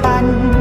ทัน